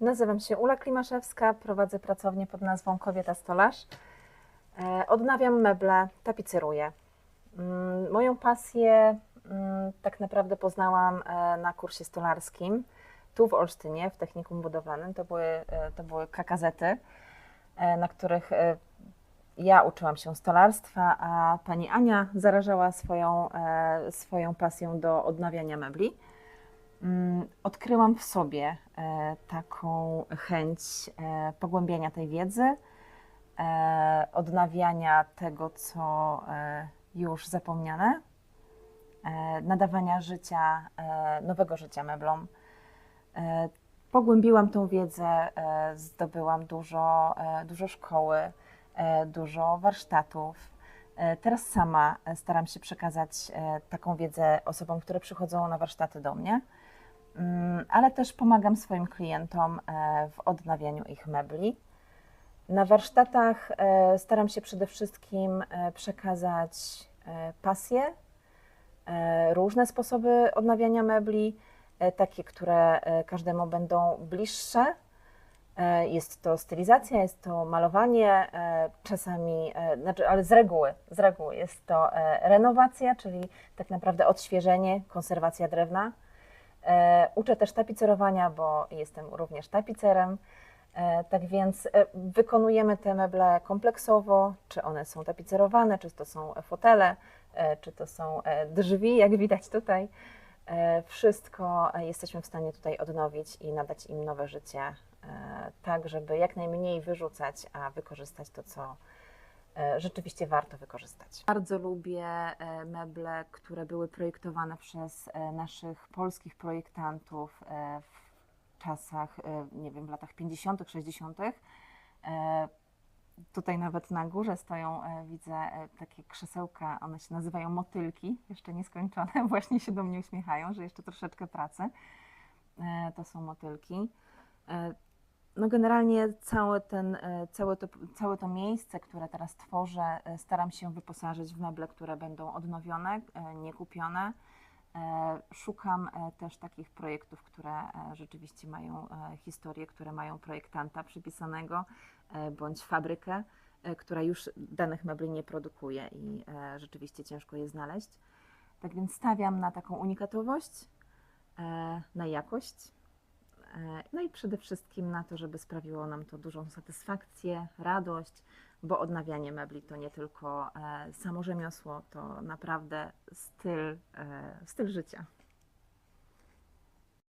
Nazywam się Ula Klimaszewska, prowadzę pracownię pod nazwą Kobieta Stolarz. E, Odnawiam meble, tapiceruję. Mm, Moją pasję mm, tak naprawdę poznałam e, na kursie stolarskim tu w Olsztynie, w technikum budowlanym. To były, e, to były kakazety, na których ja uczyłam się stolarstwa, a pani Ania zarażała swoją, swoją pasją do odnawiania mebli. Mm, Odkryłam w sobie e, taką chęć e, pogłębiania tej wiedzy, e, odnawiania tego, co już zapomniane, nadawania życia, nowego życia meblom. Pogłębiłam tą wiedzę, zdobyłam dużo, dużo szkoły, dużo warsztatów. E, Teraz sama e, staram się przekazać e, taką wiedzę osobom, które przychodzą na warsztaty do mnie, Mm, ale też pomagam swoim klientom w odnawianiu ich mebli. Na warsztatach staram się przede wszystkim przekazać pasję, różne sposoby odnawiania mebli, takie, które każdemu będą bliższe. E, Jest to stylizacja, jest to malowanie, e, czasami, e, znaczy, ale z reguły, z reguły jest to renowacja, czyli tak naprawdę odświeżenie, konserwacja drewna. Uczę też tapicerowania, bo jestem również tapicerem. Tak więc wykonujemy te meble kompleksowo, czy one są tapicerowane, czy to są fotele, czy to są drzwi, jak widać tutaj. Wszystko jesteśmy w stanie tutaj odnowić i nadać im nowe życie, tak żeby jak najmniej wyrzucać, a wykorzystać to, co e, rzeczywiście warto wykorzystać. Bardzo lubię e, meble, które były projektowane przez e, naszych polskich projektantów e, w czasach, e, nie wiem, w latach 50., 60. E, Tutaj nawet na górze stoją, e, widzę e, takie krzesełka, one się nazywają motylki, jeszcze nieskończone, właśnie się do mnie uśmiechają, że jeszcze troszeczkę pracy. E, To są motylki. No generalnie całe, ten, e, całe, to, całe to miejsce, które teraz tworzę, e, staram się wyposażyć w meble, które będą odnowione, e, nie kupione. Szukam też takich projektów, które rzeczywiście mają historię, które mają projektanta przypisanego, bądź fabrykę, która już danych mebli nie produkuje i rzeczywiście ciężko je znaleźć. Tak więc stawiam na taką unikatowość, na jakość. E, No i przede wszystkim na to, żeby sprawiło nam to dużą satysfakcję, radość, bo odnawianie mebli to nie tylko e, samo rzemiosło, to naprawdę styl, e, styl życia.